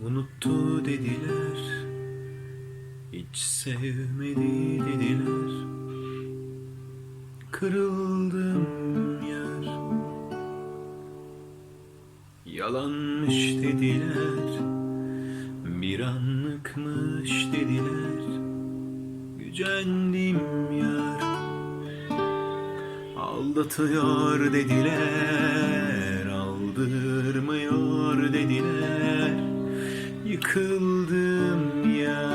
Unuttu dediler Hiç sevmedi dediler. Kırıldım yer Yalanmış dediler. Bir anlıkmış dediler Gücendim yar. Aldatıyor dediler. Aldırmıyor dediler. Yıkıldım ya.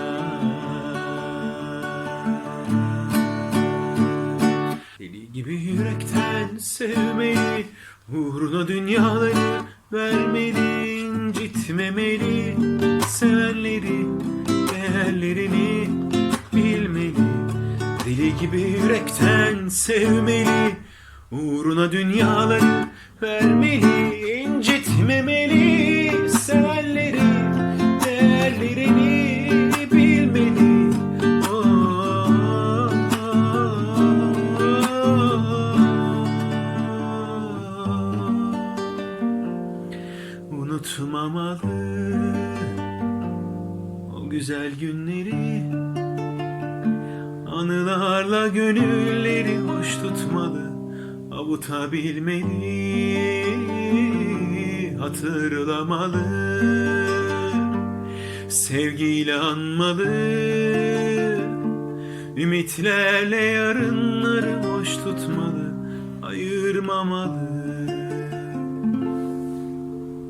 Deli gibi yürekten sevmeli Uğruna dünyaları vermeli incitmemeli. Sevenleri değerlerini bilmeli. Deli gibi yürekten sevmeli Uğruna dünyaları vermeli incitmemeli. Sevenleri değerlerini bilmeli. Unutmamalı o güzel günleri. Anılarla gönülleri hoş tutmalı Avutabilmeli Hatırlamalı Sevgiyle anmalı Ümitlerle yarınları hoş tutmalı Ayırmamalı